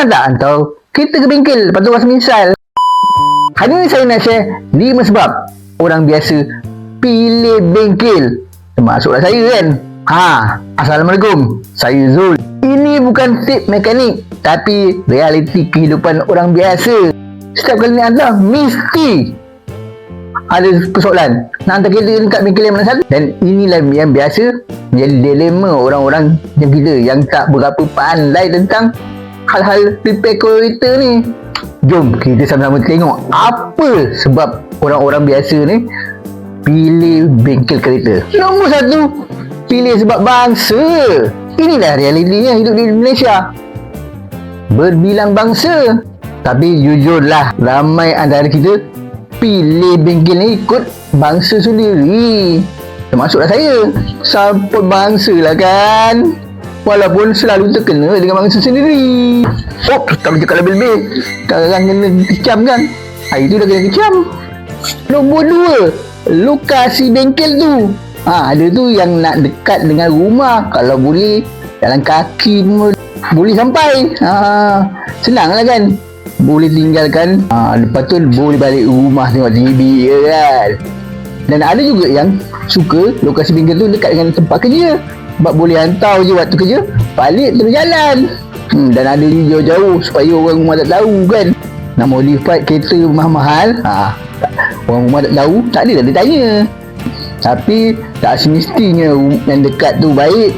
Pernah tak hantar kita ke bengkel lepas tu rasa misal? Hari ni saya nak share 5 sebab orang biasa pilih bengkel. Termasuklah saya kan. Ha, Assalamualaikum. Saya Zul. Ini bukan tip mekanik tapi realiti kehidupan orang biasa. Setiap kali nak hantar mesti ada persoalan nak hantar kereta dekat bengkel yang mana satu dan inilah yang biasa menjadi dilema orang-orang yang kita yang tak berapa pandai tentang hal-hal repair kereta ni. Jom kita sama-sama tengok apa sebab orang-orang biasa ni pilih bengkel kereta. Nombor satu pilih sebab bangsa. Inilah realitinya hidup di Malaysia. Berbilang bangsa tapi jujurlah ramai antara kita pilih bengkel ni ikut bangsa sendiri. Termasuklah saya. Sampun bangsa lah kan walaupun selalu terkena dengan bangsa sendiri. Oh tak boleh cakap lebih-lebih sekarang kena kecam kan? Hari tu dah kena kecam. Nombor dua lokasi bengkel tu. Ha, ada tu yang nak dekat dengan rumah. Kalau boleh jalan kaki pun boleh sampai. Ha, senang lah kan? Boleh tinggalkan. Ha, lepas tu boleh balik rumah tengok TV ya kan? Dan ada juga yang suka lokasi bengkel tu dekat dengan tempat kerja sebab boleh hantar je waktu kerja balik terus jalan. Hmm, dan ada ni jauh-jauh supaya orang rumah tak tahu kan. Nak modify kereta mahal-mahal. Ha, orang rumah tak tahu tak ada dia tanya. Tapi tak semestinya yang dekat tu baik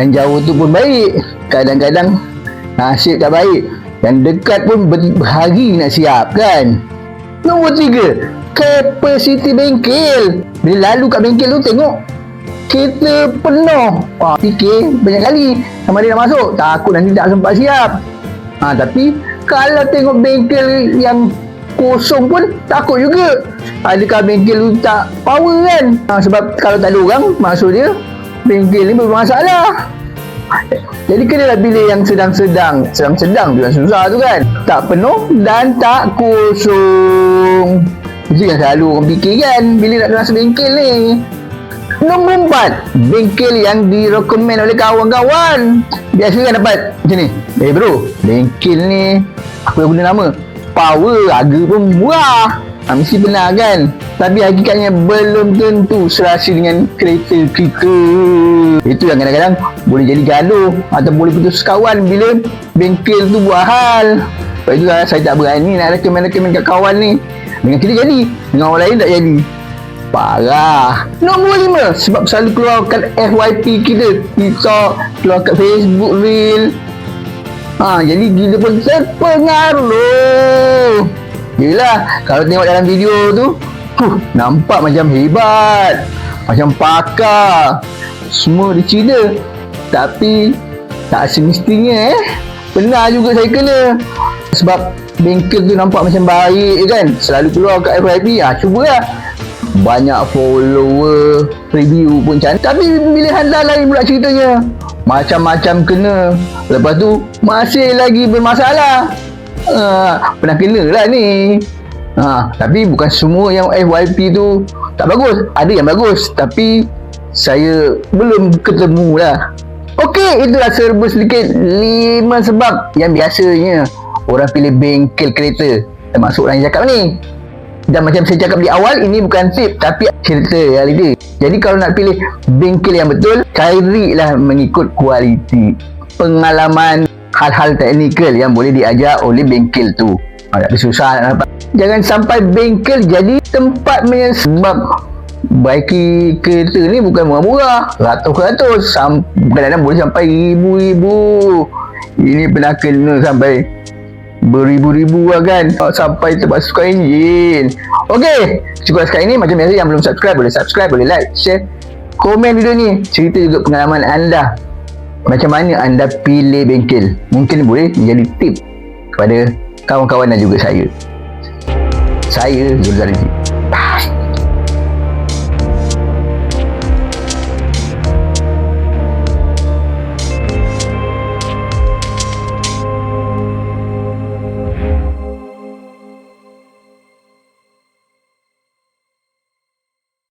yang jauh tu pun baik. Kadang-kadang nasib tak baik yang dekat pun ber- berhari nak siap kan. Nombor tiga Kapasiti bengkel. Bila lalu kat bengkel tu tengok Kereta penuh. Wah, Fikir banyak kali Sama dia nak masuk. Takut nanti tak sempat siap. Ha, Tapi Kalau tengok bengkel yang Kosong pun Takut juga. Adakah bengkel tu tak power kan? Ha, Sebab kalau tak ada orang Maksud dia Bengkel ni bermasalah. Jadi kenalah pilih yang sedang-sedang. Sedang-sedang tu susah tu kan? Tak penuh dan tak kosong. Itu yang selalu orang fikir kan Bila nak masuk bengkel ni Empat Bengkel yang direkomen oleh kawan-kawan. Biasa kan dapat macam ni. Eh bro Bengkel ni Aku dah guna nama? Power Harga pun murah. Ha, Mesti benar kan? Tapi hakikatnya belum tentu serasi dengan kereta kita. Itu yang kadang-kadang boleh jadi gaduh Atau boleh putus kawan bila bengkel tu buat hal. Sebab itu lah, saya tak berani nak rekomen-rekomen kat kawan ni. Dengan kita jadi Dengan orang lain tak jadi Parah. Nombor lima Sebab selalu keluarkan FYP kita. TikTok Keluar kat Facebook Reel. Ha, jadi kita pun terpengaruh. Yelah, kalau tengok dalam video tu huh, Nampak macam hebat. Macam pakar. Semua dia cerita. Tapi Tak semestinya eh. Pernah juga saya kena. Sebab bengkel tu nampak macam baik kan. Selalu keluar kat FYP ha, Cubalah banyak follower review pun cantik tapi bila hantar lain pula ceritanya. Macam-macam kena. Lepas tu masih lagi bermasalah. Uh, pernah kena lah ni. Uh, tapi bukan semua yang FYP tu tak bagus. Ada yang bagus tapi saya belum ketemu lah. Ok itulah serba sedikit 5 sebab yang biasanya orang pilih bengkel kereta. Termasuk orang yang cakap ni dan macam saya cakap di awal ini bukan tip tapi cerita realiti. Jadi kalau nak pilih bengkel yang betul carilah mengikut kualiti. Pengalaman hal-hal teknikal yang boleh diajar oleh bengkel tu. Ha, tak susah nak dapat. Jangan sampai bengkel jadi tempat sebab baiki kereta ni bukan murah-murah. Ratus-ratus kadang-kadang boleh sampai ribu-ribu. Ini pernah kena sampai beribu-ribu lah kan sampai terbasukan enjin ok cukup sekarang ini macam biasa yang belum subscribe boleh subscribe boleh like share komen video ni. Cerita juga pengalaman anda. Macam mana anda pilih bengkel? Mungkin boleh menjadi tip kepada kawan-kawan dan juga saya. Saya Zulzalizi